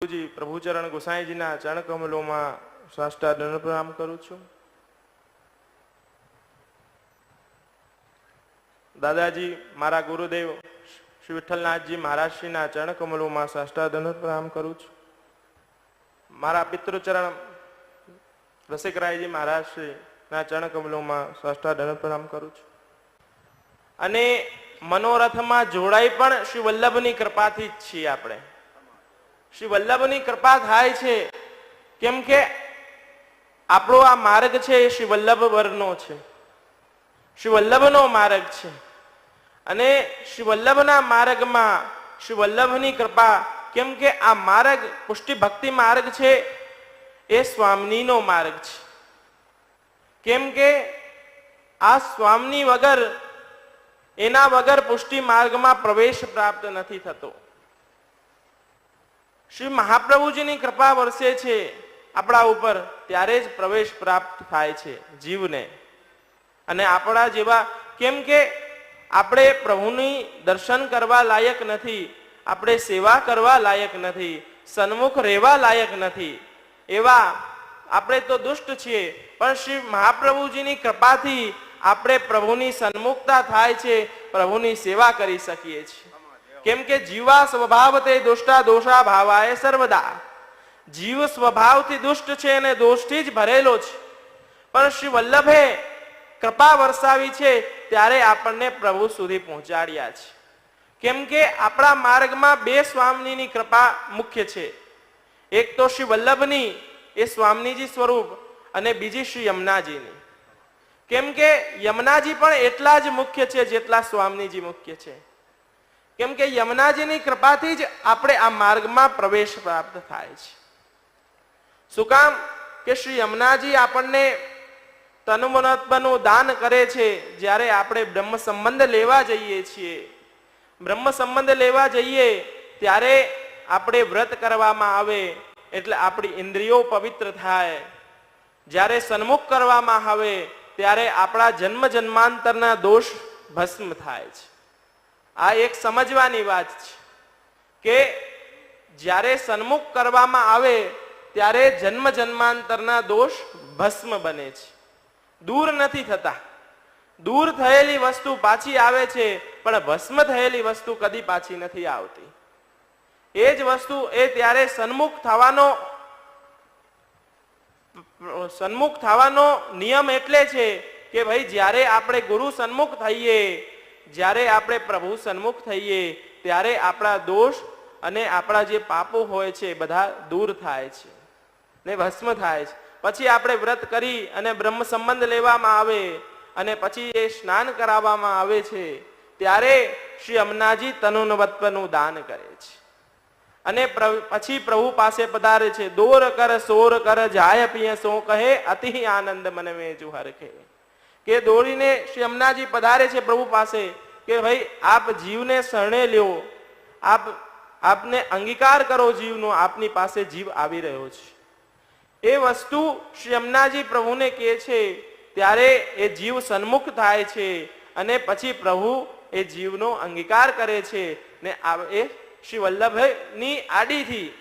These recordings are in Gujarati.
પ્રભુજી પ્રભુચરણ ગોસાઈજીના ચરણ કમલોમાં સાષ્ટાદંડ પ્રણામ કરું છું. દાદાજી, મારા ગુરુદેવ શ્રી વિઠ્ઠલનાથજી મહારાજશ્રીના ચરણ કમલોમાં સાષ્ટાદંડ પ્રણામ કરું છું. મારા પિતૃચરણ રસિકરાયજી મહારાજશ્રીના ચરણ કમલોમાં સાષ્ટાદંડ પ્રણામ કરું છું. અને મનોરથમાં જોડાઈ પણ શ્રી વલ્લભની કૃપાથી જ છીએ આપણે. શ્રી વલ્લભની કૃપા થાય છે. કેમ કે આપણો આ માર્ગ છે એ શ્રી વલ્લભ વર્ગનો છે. શ્રી વલ્લભનો માર્ગ છે. અને શ્રી વલ્લભના માર્ગમાં શ્રી વલ્લભની કૃપા, કેમ કે આ માર્ગ પુષ્ટિ ભક્તિ માર્ગ છે, એ સ્વામીનો માર્ગ છે. કેમ કે આ સ્વામી વગર, એના વગર પુષ્ટિ માર્ગમાં પ્રવેશ પ્રાપ્ત નથી થતો. શ્રી મહાપ્રભુજીની કૃપા વરસે છે. આપણા ઉપર ત્યારે જ પ્રવેશ પ્રાપ્ત થાય છે જીવને. અને આપણા જેવા કેમ કે આપણે પ્રભુની દર્શન કરવા લાયક નથી, આપણે સેવા કરવા લાયક નથી, સન્મુખ રહેવા લાયક નથી, એવા આપણે તો દુષ્ટ છીએ, પણ શ્રી મહાપ્રભુજીની કૃપાથી આપણે પ્રભુની સન્મુખતા થાય છે, પ્રભુની સેવા કરી શકીએ છીએ. કેમ કે જીવા સ્વભાવ તે દુષ્ટા દોષા ભાવાય સર્વદા. જીવ સ્વભાવથી દુષ્ટ છે અને દોષથી જ ભરેલો છે. પણ શ્રી વલ્લભે કૃપા વરસાવી છે ત્યારે આપણને પ્રભુ સુધી પહોંચાડ્યા છે. કેમ કે આપણા માર્ગમાં બે સ્વામીની કૃપા મુખ્ય છે. એક તો શ્રી વલ્લભની, એ સ્વામીજી સ્વરૂપ અને બીજી શ્રી યમુનાજીની. કેમ કે યમુનાજી પણ એટલા જ મુખ્ય છે જેટલા સ્વામીજી મુખ્ય છે. કેમ કે યમુનાજીની કૃપાથી જ આપણે આ માર્ગમાં પ્રવેશ પ્રાપ્ત થાય છે. શું કામ? કે શ્રી યમુનાજી આપણને તનુમનત્વનું દાન કરે છે જ્યારે આપણે બ્રહ્મ સંબંધ લેવા જઈએ છીએ. બ્રહ્મ સંબંધ લેવા જઈએ ત્યારે આપણે વ્રત કરવામાં આવે એટલે આપણી ઇન્દ્રિયો પવિત્ર થાય. જ્યારે સન્મુખ કરવામાં આવે ત્યારે આપણા જન્મ જન્માંતરના દોષ ભસ્મ થાય છે. આ એક સમજવાની વાત છે કે જ્યારે સન્મુખ કરવામાં આવે ત્યારે જન્મ જન્માંતરના દોષ ભસ્મ બને છે. દૂર નથી થતા. દૂર થયેલી વસ્તુ પાછી આવે છે, પણ ભસ્મ થયેલી વસ્તુ કદી પાછી નથી આવતી. એ જ વસ્તુ એ ત્યારે સન્મુખ થવાનો સન્મુખ થવાનો નિયમ એટલે છે કે ભાઈ જ્યારે આપણે ગુરુ સન્મુખ થઈએ જ્યારે આપણે પ્રભુ સન્મુખ થઈએ, ત્યારે આપણા દોષ અને આપણા જે પાપો હોય છે બધા દૂર થાય છે ને ભસ્મ થાય છે. પછી આપણે વ્રત કરી અને બ્રહ્મ સંબંધ લેવામાં આવે અને પછી એ સ્નાન કરાવવામાં આવે છે, ત્યારે શ્રી અમનાજી તનુનવત્વનું દાન કરે છે. અને પછી પ્રભુ પાસે પધારે છે, દોર કર, સોર કર, જાય પિય, સો કહે અતિ આનંદ મનમે જુ હરખે કે દોડીને શ્રી અમનાજી પધારે છે પ્રભુ પાસે, કે ભાઈ, આપ જીવને શરણે લ્યો. આપ, આપને અંગીકાર કરો જીવનો, આપની પાસે જીવ આવી રહ્યો છે. એ વસ્તુ શ્રી અમનાજી પ્રભુને કહે છે, ત્યારે એ જીવ સન્મુખ થાય છે અને પછી પ્રભુ એ જીવનો અંગીકાર કરે છે. ને એ શ્રી વલ્લભની આડીથી.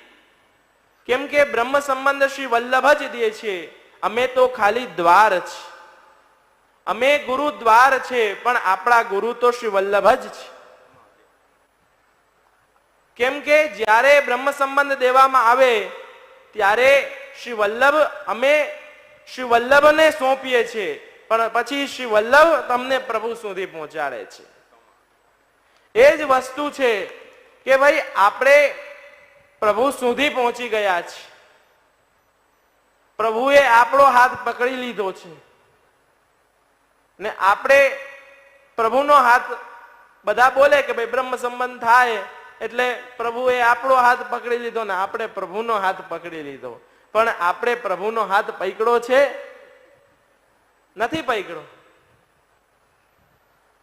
કેમ કે બ્રહ્મ સંબંધ શ્રી વલ્લભ જ દે છે. અમે તો ખાલી દ્વાર છે અમે ગુરુ દ્વાર છે, પણ આપણા ગુરુ તો શ્રી વલ્લભ જ છે. કેમ કે જ્યારે બ્રહ્મ સંબંધ દેવામાં આવે, ત્યારે શ્રી વલ્લભ, અમે શ્રી વલ્લભને સોંપીએ છીએ પણ પછી શ્રી વલ્લભ તમને પ્રભુ સુધી પહોંચાડે છે. એ જ વસ્તુ છે કે ભાઈ, આપણે પ્રભુ સુધી પહોંચી ગયા છે પ્રભુએ આપણો હાથ પકડી લીધો છે. ને આપણે પ્રભુનો હાથ બધા બોલે કે ભાઈ બ્રહ્મ સંબંધ થાય એટલે પ્રભુએ આપણો હાથ પકડી લીધો ને આપણે પ્રભુનો હાથ પકડી લીધો. પણ આપણે પ્રભુનો હાથ પકડો છે? નથી પકડો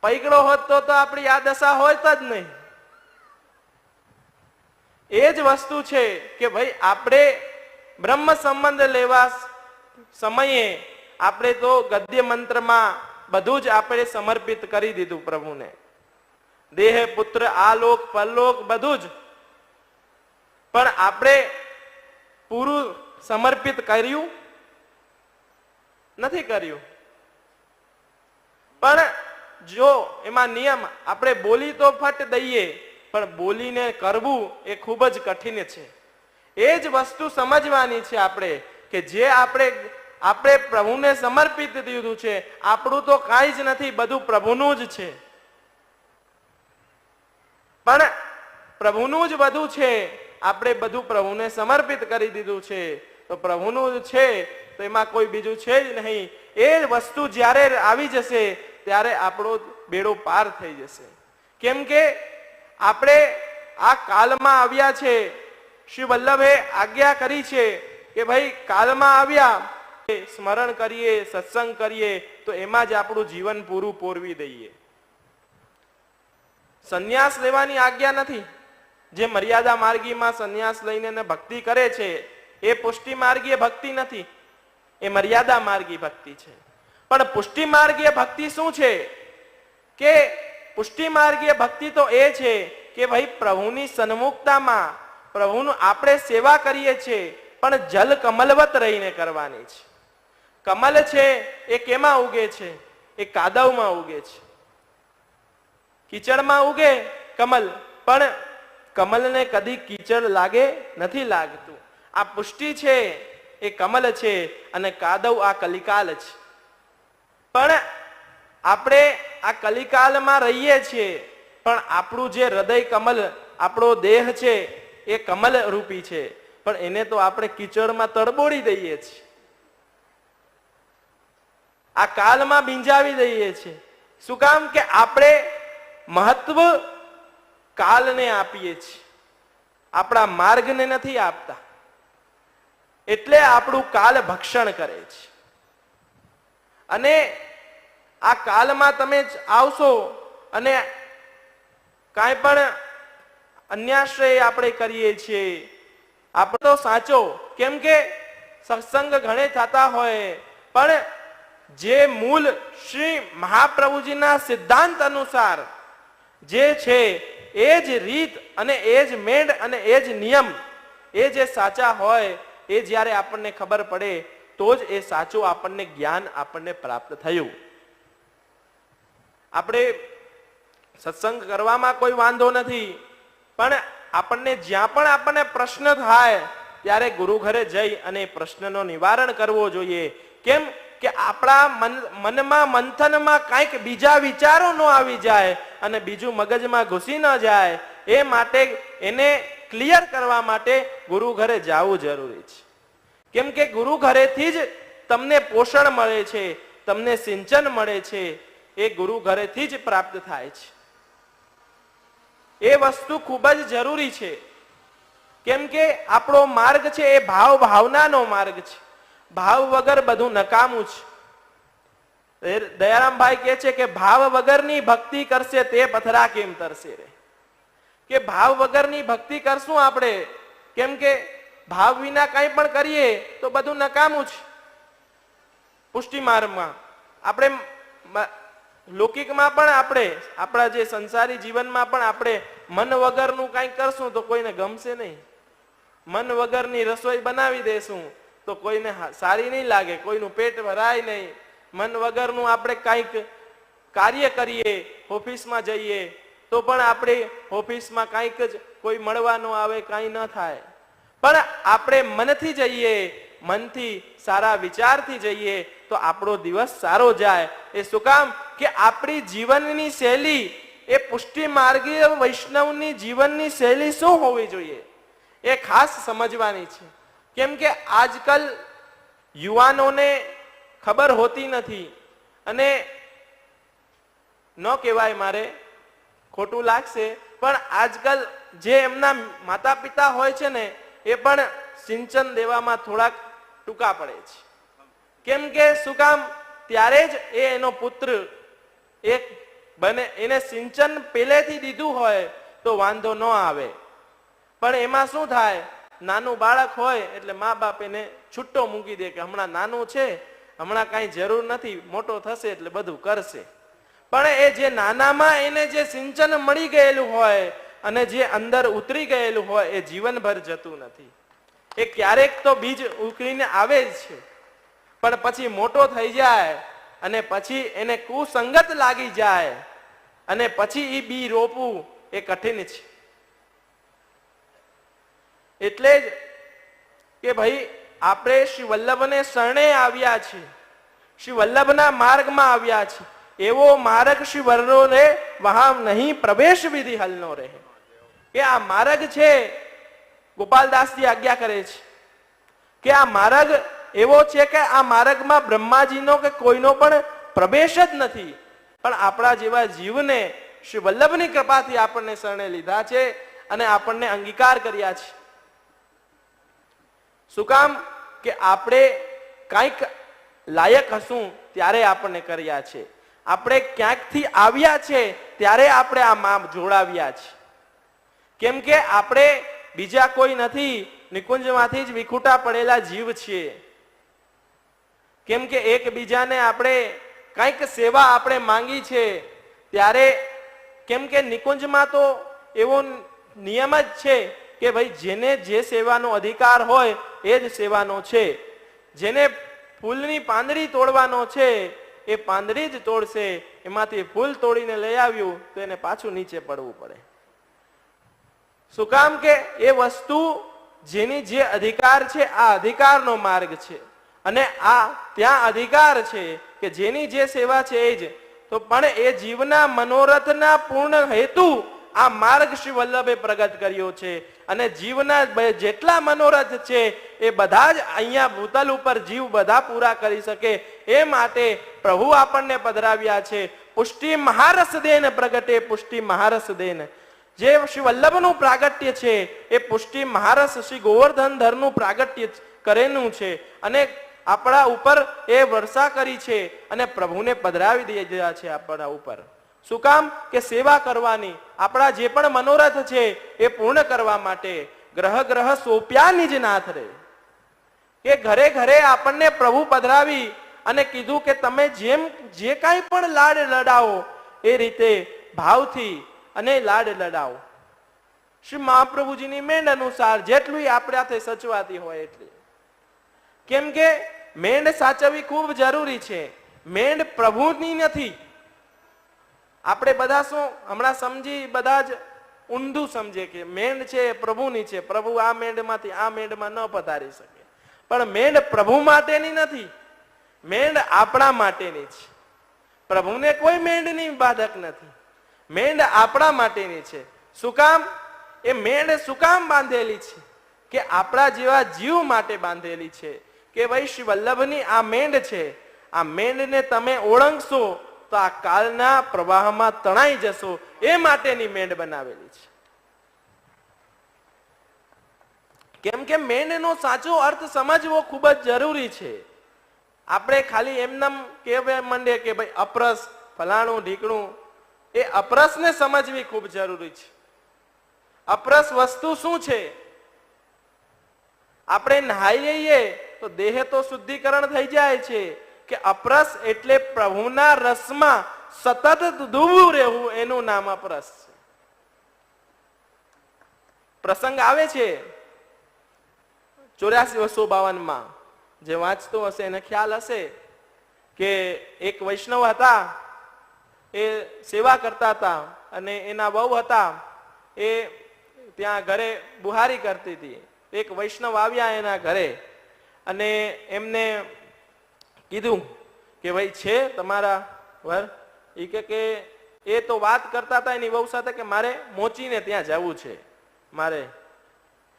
પકડો હોત તો તો આપણી આ દશા હોય જ નહીં. એ જ વસ્તુ છે કે ભાઈ આપણે બ્રહ્મ સંબંધ લેવા સમયે આપણે તો ગદ્ય મંત્રમાં બધું જ આપણે સમર્પિત કરી દીધું પ્રભુને. દેહ, પુત્ર, આલોક, પરલોક બધું જ. પણ આપણે પૂરું સમર્પિત કર્યું? નથી કર્યું. પણ જો એમાં નિયમ આપણે બોલી તો ફટ દઈએ, પણ બોલીને કરવું એ ખૂબ જ કઠિન છે. એ જ વસ્તુ સમજવાની છે આપણે, કે જે આપણે આપણે પ્રભુને સમર્પિત દીધું છે. આપણું તો કાંઈ જ નથી, બધું પ્રભુનું જ છે. પણ પ્રભુનું જ બધું છે. આપણે બધું પ્રભુને સમર્પિત કરી દીધું છે. તો પ્રભુનું જ છે, તો એમાં કોઈ બીજું છે જ નહીં. એ વસ્તુ જ્યારે આવી જશે, ત્યારે આપણો બેડો પાર થઈ જશે. કેમ કે આપણે આ કાલમાં આવ્યા છે. શ્રી વલ્લભે આજ્ઞા કરી છે કે ભાઈ, કાલમાં આવ્યા સ્મરણ કરીએ, સત્સંગ કરીએ, તો એમાં જ આપણું જીવન પૂરું પોરવી દઈએ. સંન્યાસ લેવાની આજ્ઞા નથી. જે મર્યાદા માર્ગીમાં સંન્યાસ લઈને ભક્તિ કરે છે, એ પુષ્ટિ માર્ગીય ભક્તિ નથી. એ મર્યાદા માર્ગી ભક્તિ છે. પણ પુષ્ટિ માર્ગીય ભક્તિ શું છે? કે પુષ્ટિ માર્ગીય ભક્તિ તો એ છે કે ભાઈ પ્રભુની સન્મુખતામાં પ્રભુનું આપણે સેવા કરીએ છીએ, પણ જલ કમલવત રહીને કરવાની છે. કમલ છે, એ કેમાં ઉગે છે? એ કાદવમાં ઉગે છે. કીચડમાં ઉગે કમલ, પણ કમલને કદી કીચડ લાગે નથી લાગતું. આ પુષ્ટિ છે, એ કમલ છે, અને કાદવ આ કલિકાલ છે. પણ આપણે આ કલિકાલમાં રહીએ છીએ, પણ આપણું જે હૃદય કમલ, આપણો દેહ છે, એ કમલ રૂપી છે. પણ એને તો આપણે કીચડમાં તડબોડી દઈએ છીએ. આ કાલમાં ભીંજાવી દઈએ છીએ શું કામ? કે આપણે મહત્વ કાલને આપીએ છીએ. આપણા માર્ગને નથી આપતા. એટલે આપણું કાલ ભક્ષણ કરે છે. અને આ કાલમાં તમે આવશો અને કાંઈ પણ અન્યાશ્રય આપણે કરીએ છીએ. આપણે તો સાચો. કેમ કે સત્સંગ ઘણે થતા હોય, પણ જે મૂળ શ્રી મહાપ્રભુજીના સિદ્ધાંત અનુસાર જે છે, એ જ રીત અને એ જ મેડ અને એ જ નિયમ, એ જે સાચા હોય, એ જ્યારે આપણને ખબર પડે, તો જ એ સાચું આપણને જ્ઞાન આપણને પ્રાપ્ત થયું. આપણે સત્સંગ કરવામાં કોઈ વાંધો નથી, પણ આપણને જ્યાં પણ આપણને પ્રશ્ન થાય, ત્યારે ગુરુ ઘરે જઈ અને પ્રશ્નનો નિવારણ કરવો જોઈએ. કેમ? કે આપણા મન મનમાં, મંથનમાં કાંઈક બીજા વિચારો ન આવી જાય અને બીજું મગજમાં ઘૂસી ન જાય, એ માટે એને ક્લિયર કરવા માટે ગુરુ ઘરે જવું જરૂરી છે. કેમ કે ગુરુ ઘરેથી જ તમને પોષણ મળે છે, તમને સિંચન મળે છે, એ ગુરુ ઘરેથી જ પ્રાપ્ત થાય છે. એ વસ્તુ ખૂબ જ જરૂરી છે. કેમ કે આપણો માર્ગ છે એ ભાવ ભાવનાનો માર્ગ છે. ભાવ વગર બધું નકામું છે. દયારામભાઈ કહે છે કે ભાવ વગરની ભક્તિ કરશે તે પથરા કેમ તરશે રે? કે ભાવ વગરની ભક્તિ કરશું આપણે? કેમ કે ભાવ વિના કંઈ પણ કરીએ તો બધું નકામું છે. પુષ્ટિ માર્ગમાં આપણે લૌકિકમાં પણ આપણે, આપણા જે સંસારી જીવનમાં પણ આપણે મન વગરનું કાંઈ કરશું તો કોઈને ગમશે નહીં. મન વગરની રસોઈ બનાવી દેશું. તો કોઈને સારી નહીં લાગે, કોઈનું પેટ ભરાય નહીં. મન વગરનું આપણે કંઈક કાર્ય કરીએ, ઓફિસમાં જઈએ, તો પણ આપણે ઓફિસમાં કંઈક જ કોઈ મળવા ન આવે, કાંઈ ન થાય. પણ આપણે મનથી જઈએ, મનથી સારા વિચારથી જઈએ, તો આપણો દિવસ સારો જાય. એ શું કામ? કે આપણી જીવનની શૈલી, એ પુષ્ટિ માર્ગીય વૈષ્ણવની જીવનની શૈલી શું હોવી જોઈએ? એ ખાસ સમજવાની છે. કેમ કે આજકાલ યુવાનોને ખબર હોતી નથી. અને ન કહેવાય મારે, ખોટું લાગશે. પણ આજકાલ જે એમના માતા પિતા હોય છે ને, એ પણ સિંચન દેવામાં થોડાક ટૂંકા પડે છે. કેમ કે શું કામ? ત્યારે જ એ એનો પુત્ર એક બને, એને સિંચન પહેલેથી દીધું હોય તો વાંધો ન આવે. પણ એમાં શું થાય? નાનું બાળક હોય એટલે મા બાપ એને છૂટ્ટો મૂકી દે કે હમણાં નાનું છે, હમણાં કાંઈ જરૂર નથી, મોટો થશે એટલે બધું કરશે. પણ એ જે નાનામાં એને જે સિંચન મળી ગયેલું હોય અને જે અંદર ઉતરી ગયેલું હોય એ જીવનભર જતું નથી. એ ક્યારેક તો બીજ ઉકળીને આવે જ છે. પણ પછી મોટો થઈ જાય અને પછી એને કુસંગત લાગી જાય અને પછી એ બી રોપવું એ કઠિન છે. એટલે જ કે ભાઈ, આપણે શ્રી વલ્લભને શરણે આવ્યા છીએ શ્રી વલ્લભના માર્ગમાં આવ્યા છીએ એવો માર્ગ શ્રી વર્ણોને વહામ નહીં, પ્રવેશ વિધિ હલનો રહે. કે આ માર્ગ છે, ગોપાલદાસજી આજ્ઞા કરે છે. કે આ માર્ગ એવો છે કે આ માર્ગમાં બ્રહ્માજીનો કે કોઈનો પણ પ્રવેશ જ નથી. પણ આપણા જેવા જીવને શ્રી વલ્લભની કૃપાથી આપણને શરણે લીધા છે અને આપણને અંગીકાર કર્યા છે. શું કામ? કે આપણે કંઈક લાયક હશું ત્યારે આપણને કર્યા છે. આપણે ક્યાંકથી આવ્યા છે ત્યારે આપણે આ માં જોડાવ્યા છે. કેમ કે આપણે બીજા કોઈ નથી, નિકુંજમાંથી જ વિખૂટા પડેલા જીવ છીએ. કેમ કે એકબીજાને આપણે કંઈક સેવા આપણે માંગી છે ત્યારે, કેમ કે નિકુંજમાં તો એવો નિયમ જ છે કે ભાઈ જેને જે સેવાનો અધિકાર હોય એ જ સેવાનો છે. જેને ફૂલની પાંદડી તોડવાનો છે, એ પાંદડી જ તોડશે. એમાંથી ફૂલ તોડીને લઈ આવ્યું તો એને પાછું નીચે પડવું પડે. શું કામ કે એ વસ્તુ જેની જે અધિકાર છે, આ અધિકારનો માર્ગ છે. અને આ ત્યાં અધિકાર છે કે જેની જે સેવા છે એ જ. તો પણ એ જીવના મનોરથના પૂર્ણ હેતુ આ માર્ગ શ્રી વલ્લભે પ્રગટ કર્યો છે અને જીવના જેટલા મનોરથ છે, એ બધા જ અહીંયા ભૂતલ ઉપર જીવ બધા પૂરા કરી શકે એ માટે પ્રભુ આપણને પધરાવ્યા છે. પુષ્ટિ મહારસ દેન પ્રગટે પુષ્ટિ મહારસ દેન. જે શ્રી વલ્લભનું પ્રાગટ્ય છે, એ પુષ્ટિ મહારસ શ્રી ગોવર્ધન ધરનું પ્રાગટ્ય કરેલું છે અને આપણા ઉપર એ વર્ષા કરી છે અને પ્રભુને પધરાવી દીધા છે આપણા ઉપર. શું કામ? કે સેવા કરવાની. આપણા જે પણ મનોરથ છે, એ પૂર્ણ કરવા માટે ગ્રહ ગ્રહ સોપ્યા નિજ નાથ રે. કે ઘરે ઘરે આપણને પ્રભુ પધરાવી અને કીધું કે તમે જેમ, જે કાંઈ પણ લાડ લડાવો, એ રીતે ભાવથી અને લાડ લડાવો. શ્રી મહાપ્રભુજીની મેંડ અનુસાર જેટલું આપણે હાથે સચવાતી હોય એટલી. કેમ કે મેંડ સાચવવી ખૂબ જરૂરી છે. મેંડ પ્રભુની નથી. આપણે બધા શું હમણાં સમજી બધા જ ઊંધું સમજે કે મેંડ છે એ પ્રભુની છે. પ્રભુ આ મેંડમાંથી આ મેંડમાં ન પધારી શકે. પણ મેંડ પ્રભુ માટેની નથી. મેંડ આપણા માટેની છે. પ્રભુને કોઈ મેંડની બાધક નથી. મેંડ આપણા માટેની છે. શું કામ? એ મેંડ શું કામ બાંધેલી છે? કે આપણા જેવા જીવ માટે બાંધેલી છે. કે ભાઈ શ્રી વલ્લભની આ મેંડ છે. આ મેંડને તમે ઓળંગશો તો આ કાળના પ્રવાહમાં તણાઈ જશો એ માટેની મેંડ બનાવેલી છે. કેમ કે મેંડનો સાચો અર્થ સમજવો ખૂબ જ જરૂરી છે. આપણે ખાલી એમનામ કહેવા માંડીએ કે ભાઈ અપરસ, ફલાણું, ઢીકણું, એ અપરસને સમજવી ખૂબ જરૂરી છે. અપરસ વસ્તુ શું છે? આપણે નહાઈ લઈએ તો દેહ તો શુદ્ધિકરણ થઈ જાય છે. કે અપરસ એટલે પ્રભુના રસમાં સતત ડૂબવું રહેવું એનું નામ અપરસ છે. પ્રસંગ આવે છે. ચોર્યાસી બસો બાવનમાં જે વાંચતો હશે એને ખ્યાલ હશે કે એક વૈષ્ણવ હતા, એ સેવા કરતા હતા અને એના વહુ હતા, એ ત્યાં ઘરે બુહારી કરતી હતી. એક વૈષ્ણવ આવ્યા એના ઘરે અને એમને કીધું કે ભાઈ છે તમારા વર. એ કે કે એ તો વાત કરતા હતા એની વહુ સાથે કે મારે મોચીને ત્યાં જવું છે. મારે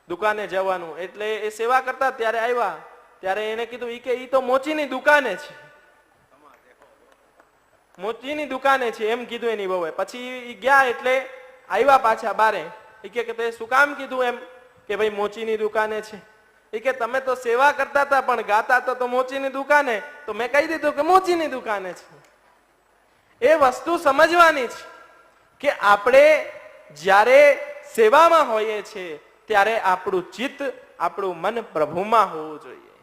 દુકાને જવાનું. એટલે એ સેવા કરતા ત્યારે આવ્યા. ત્યારે એને કીધું, ઈ કે ઈ તો મોચીની દુકાને છે. મોચીની દુકાને છે એમ કીધું એની વહુએ. પછી ઈ ગયા એટલે આવ્યા પાછા બારે. કે કે તે શું કામ કીધું એમ? કે ભાઈ મોચીની દુકાને છે. ઈ કે તમે તો સેવા કરતા હતા, પણ ગાતા હતા તો મોચીની દુકાને. તો મેં કહી દીધું કે મોચીની દુકાને છે. એ વસ્તુ સમજવાની છે કે આપણે જ્યારે સેવામાં હોઈએ છીએ ત્યારે આપણું ચિત્ત, આપણું મન પ્રભુમાં હોવું જોઈએ.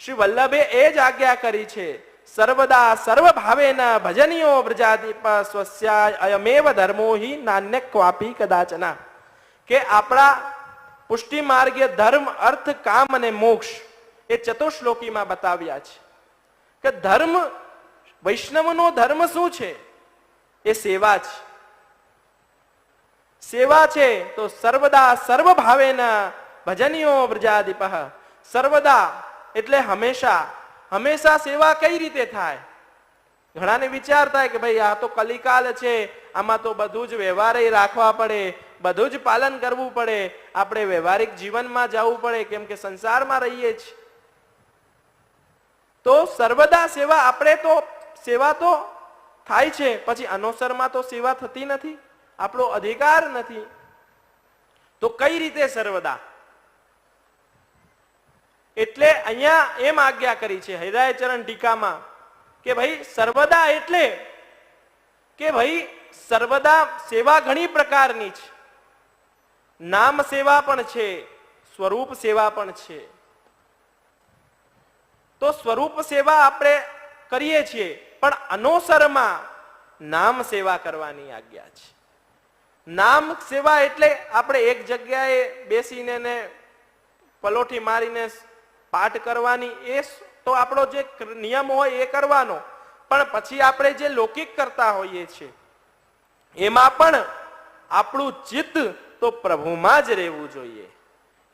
શ્રી વલ્લભે એ જ આજ્ઞા કરી છે, સર્વદા સર્વ ભાવેન ભજનીયો વ્રજાદીપ સ્વસ્યા અયમેવ ધર્મો હિ નાન્ય ક્વાપી કદાચના. કે આપણા પુષ્ટિ માર્ગે ધર્મ, અર્થ, કામ અને મોક્ષ એ ચતુશ્લોકીમાં બતાવ્યા છે. કે ધર્મ, વૈષ્ણવનો ધર્મ શું છે? એ સેવા છે. સેવા છે તો સર્વદા સર્વ ભાવેના ભજનીઓ વ્રજાદીપ. સર્વદા એટલે હંમેશા. હંમેશા સેવા કઈ રીતે થાય? ઘણાને વિચાર થાય કે ભાઈ આ તો કલિકાલ છે, આમાં તો બધું જ વ્યવહારે રાખવા પડે. બધું જ પાલન કરવું પડે. આપણે વ્યવહારિક જીવનમાં જવું પડે, કેમ કે સંસારમાં રહીએ છીએ તો સર્વદા સેવા, આપણે તો સેવા તો થાય છે, પછી અનોસરમાં તો સેવા થતી નથી, આપણો અધિકાર નથી. તો કઈ રીતે સર્વદા? એટલે અહીંયા એમ આજ્ઞા કરી છે હૃદયચરણ ટીકામાં, કે ભાઈ સર્વદા એટલે કે ભાઈ સર્વદા સેવા ઘણી પ્રકારની છે. નામ સેવા પણ છે, સ્વરૂપ સેવા પણ છે. તો સ્વરૂપ સેવા આપણે કરીએ છીએ, પણ અનોસરમાં નામ સેવા કરવાની આજ્ઞા છે. નામ સેવા એટલે આપણે એક જગ્યાએ બેસીને ને પલોઠી મારીને પાઠ કરવાની, એ તો આપણો જે નિયમ હોય એ કરવાનો. પણ પછી આપણે જે લૌકિક કરતા હોઈએ છીએ, એમાં પણ આપણું ચિત્ત તો પ્રભુમાં જ રહેવું જોઈએ.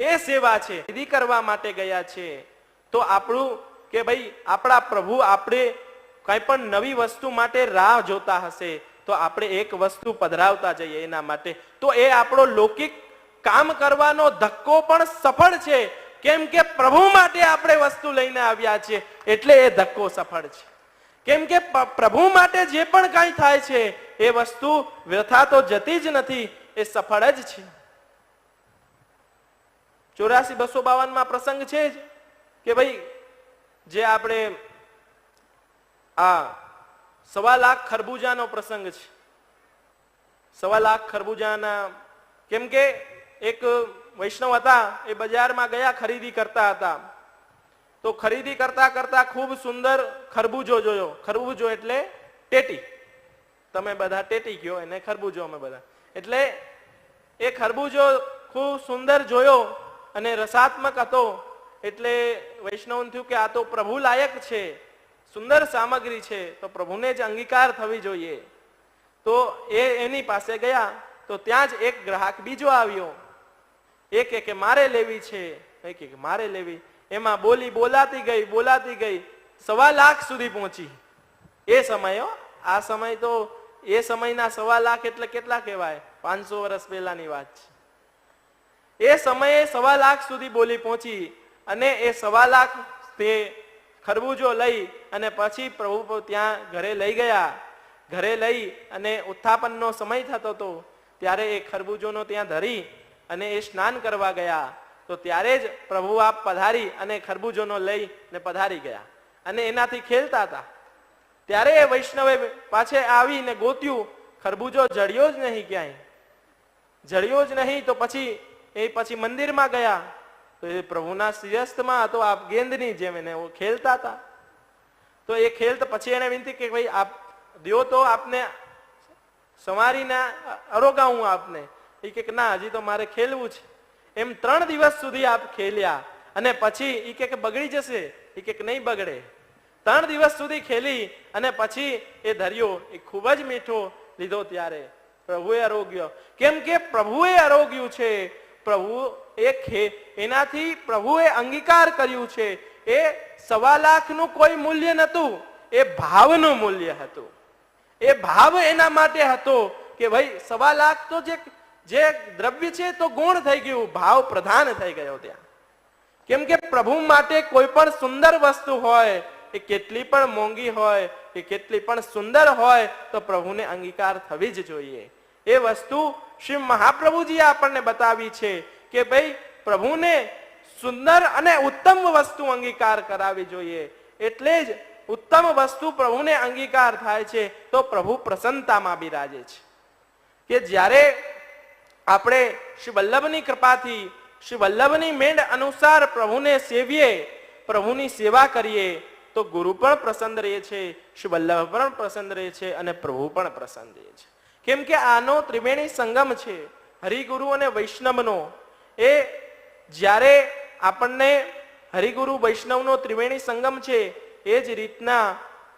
એ સેવા છે, વિધિ કરવા માટે ગયા છે. તો આપણું કે ભાઈ, આપણા પ્રભુ આપણે કંઈ પણ નવી વસ્તુ માટે રાહ જોતા હશે, તો આપણે એક વસ્તુ પધરાવતા જઈએ એના માટે. તો એ આપણો લૌકિક કામ કરવાનો ધક્કો પણ સફળ છે. કેમ કે પ્રભુ માટે આપણે વસ્તુ લઈને આવ્યા છીએ એટલે એ ધક્કો સફળ છે. કેમ કે પ્રભુ માટે જે પણ કાંઈ થાય છે, એ વસ્તુ વ્યથા તો જતી જ નથી એ સફળ જ છે. ચોરાસી બસો બાવનમાં પ્રસંગ છે જ કે ભાઈ, જે આપણે આ સવા લાખ ખરબૂજાનો પ્રસંગ છે. સવા લાખ ખરબૂજાના કેમ કે એક વૈષ્ણવ હતા, એ બજારમાં ગયા ખરીદી કરતા હતા. તો ખરીદી કરતા કરતા ખૂબ સુંદર ખરબૂજો જોયો. ખરબૂજો એટલે ટેટી. તમે બધા ટેટી ગયો, એને ખરબૂજો અમે બધા. એટલે એ ખરબૂજો ખૂબ સુંદર જોયો અને રસાત્મક હતો. એટલે વૈષ્ણવ થયું કે આ તો પ્રભુ લાયક છે, સુંદર સામગ્રી છે, તો પ્રભુને જ અંગીકાર થવી જોઈએ. તો એ એની પાસે ગયા, તો ત્યાં જ એક ગ્રાહક બીજો આવ્યો. એ કે, મારે લેવી છે. એ કે, મારે લેવી. એમાં બોલી બોલાતી ગઈ બોલાતી ગઈ, સવા લાખ સુધી પહોંચી. એ સમય આ સમય તો, એ સમયના સવા લાખ એટલે કેટલા કહેવાય? પાંચસો વર્ષ પહેલાની વાત છે. એ સમયે સવા લાખ સુધી બોલી પહોંચી અને એ સવા લાખ તે ખરબૂજો લઈ અને પછી પ્રભુ ત્યાં ઘરે લઈ ગયા. ઘરે લઈ અને ઉત્થાપનનો સમય થતો હતો ત્યારે એ ખરબૂજોનો ત્યાં ધરી અને એ સ્નાન કરવા ગયા. તો ત્યારે જ પ્રભુ આપ પધારી અને ખરબૂજોનો લઈ ને પધારી ગયા. અને એનાથી ખેલતા હતા. ત્યારે એ વૈષ્ણવે પાછે આવીને ગોત્યું, ખરબૂજો જડ્યો જ નહીં ક્યાંય. જડ્યો જ નહીં તો પછી એ પછી મંદિરમાં ગયા. તો એ પ્રભુના શિરસ્તમાં હતો આપ ગેંદની જેમ એને ખેલતા હતા. તો એ ખેલ તો પછી એને વિનંતી કે ભાઈ આપ દ્યો તો આપને સમારીને અરોગાવું આપને. એ કે ના, હજી તો મારે ખેલવું છે. એમ ત્રણ દિવસ સુધી આપ ખેલ્યા અને પછી એ કે બગડી જશે. એ કે નહીં બગડે. ત્રણ દિવસ સુધી ખેલી અને પછી એ ધર્યો એ ખૂબ જ મીઠો લીધો ત્યારે. પ્રભુએ આરોગ્ય. કેમ કે પ્રભુએ આરોગ્યું છે. પ્રભુ એ એનાથી પ્રભુએ અંગીકાર કર્યું છે. એ સવા લાખનું કોઈ મૂલ્ય નહોતું. એ ભાવનું મૂલ્ય હતું. એ ભાવ એના માટે હતો કે ભાઈ, સવા લાખ તો જે જે દ્રવ્ય છે તો ગુણ થઈ ગયું. ભાવ પ્રધાન થઈ ગયો ત્યાં. કેમ કે પ્રભુ માટે કોઈ પણ સુંદર વસ્તુ હોય, એ કેટલી પણ મોંઘી હોય કે કેટલી પણ સુંદર હોય, તો પ્રભુને અંગીકાર થવી જ જોઈએ. એ વસ્તુ શ્રી મહાપ્રભુજીએ આપણને બતાવી છે કે ભાઈ પ્રભુને સુંદર અને ઉત્તમ વસ્તુ અંગીકાર કરાવી જોઈએ. એટલે જ ઉત્તમ વસ્તુ પ્રભુને અંગીકાર થાય છે તો પ્રભુ પ્રસન્નતામાં બિરાજે છે. કે જ્યારે આપણે શ્રી વલ્લભની કૃપાથી શ્રી વલ્લભની મેંડ અનુસાર પ્રભુને સેવીએ, પ્રભુની સેવા કરીએ, તો ગુરુ પણ પ્રસન્ન રહે છે, શ્રી વલ્લભ પણ પ્રસન્ન રહે છે અને પ્રભુ પણ પ્રસન્ન રહે છે. કેમ કે આનો ત્રિવેણી સંગમ છે, હરિગુરુ અને વૈષ્ણવનો. એ જ્યારે આપણને હરિગુરુ, વૈષ્ણવનો ત્રિવેણી સંગમ છે, એ જ રીતના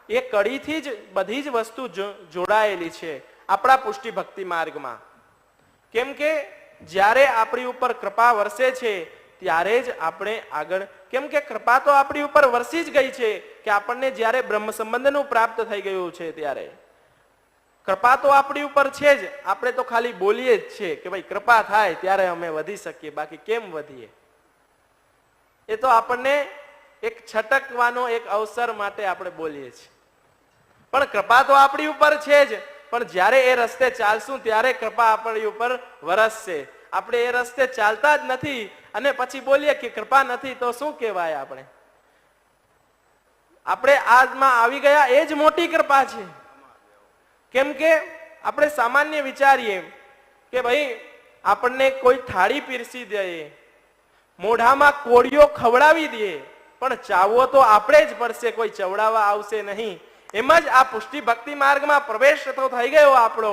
એ કડીથી જ બધી જ વસ્તુ જોડાયેલી છે આપણા પુષ્ટિ ભક્તિ માર્ગમાં. કેમ કે જ્યારે આપણી ઉપર કૃપા વરસે છે, ત્યારે જ આપણે આગળ, કેમ કે કૃપા તો આપણી ઉપર વરસી જ ગઈ છે, કે આપણને જ્યારે બ્રહ્મ સંબંધનું પ્રાપ્ત થઈ ગયું છે ત્યારે. કૃપા તો આપણી ઉપર છે જ. આપણે તો ખાલી બોલીએ જ છે કે ભાઈ કૃપા થાય ત્યારે અમે વધી શકીએ, બાકી કેમ વધીએ? એ તો આપણને એક છટકવાનો એક અવસર માટે આપણે બોલીએ છીએ. પણ કૃપા તો આપણી ઉપર છે જ. પણ જ્યારે એ રસ્તે ચાલશું ત્યારે કૃપા આપણી ઉપર વરસશે. આપણે એ રસ્તે ચાલતા જ નથી અને પછી બોલીએ કે કૃપા નથી તો શું કહેવાય આપણે? આપણે આજમાં આવી ગયા એ જ મોટી કૃપા છે. કેમ કે આપણે સામાન્ય વિચારીએ કે ભાઈ, આપણને કોઈ થાળી પીરસી દે, મોઢામાં કોળીઓ ખવડાવી દે, પણ ચાવવો તો આપણે જ પડશે કોઈ ચવડાવવા આવશે નહીં. એમ જ આ પુષ્ટિ ભક્તિ માર્ગમાં પ્રવેશ તો થઈ ગયો આપણો.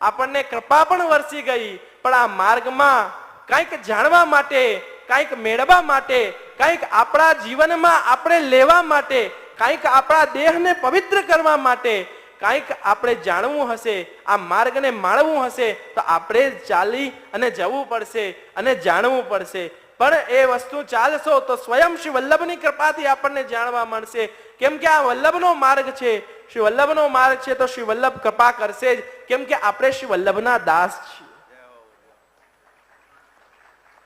આપણને કૃપા પણ વરસી ગઈ, પણ આ માર્ગમાં કંઈક જાણવા માટે, કંઈક મેળવવા માટે, કંઈક આપણા જીવનમાં આપણે લેવા માટે, કંઈક આપણા દેહને પવિત્ર કરવા માટે કંઈક આપણે જાણવું હશે, આ માર્ગને માણવું હશે, તો આપણે ચાલી અને જવું પડશે અને જાણવું પડશે. પણ એ વસ્તુ ચાલશો તો સ્વયં શ્રી વલ્લભની કૃપાથી આપણને જાણવા મળશે. કેમ કે આ વલ્લભનો માર્ગ છે. શ્રી વલ્લભનો માર્ગ છે તો શ્રી વલ્લભ કૃપા કરશે જ. કેમ કે આપણે શ્રી વલ્લભના દાસ છીએ.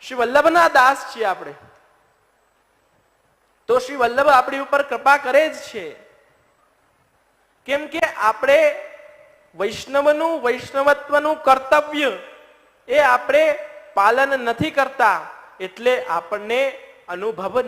શ્રી વલ્લભના દાસ છીએ આપણે. તો શ્રી વલ્લભ આપણી ઉપર કૃપા કરે જ છે. કેમ કે આપણે વૈષ્ણવનું વૈષ્ણવત્વનું કર્તવ્ય એ આપણે પાલન નથી કરતા એટલે આપણને અનુભવ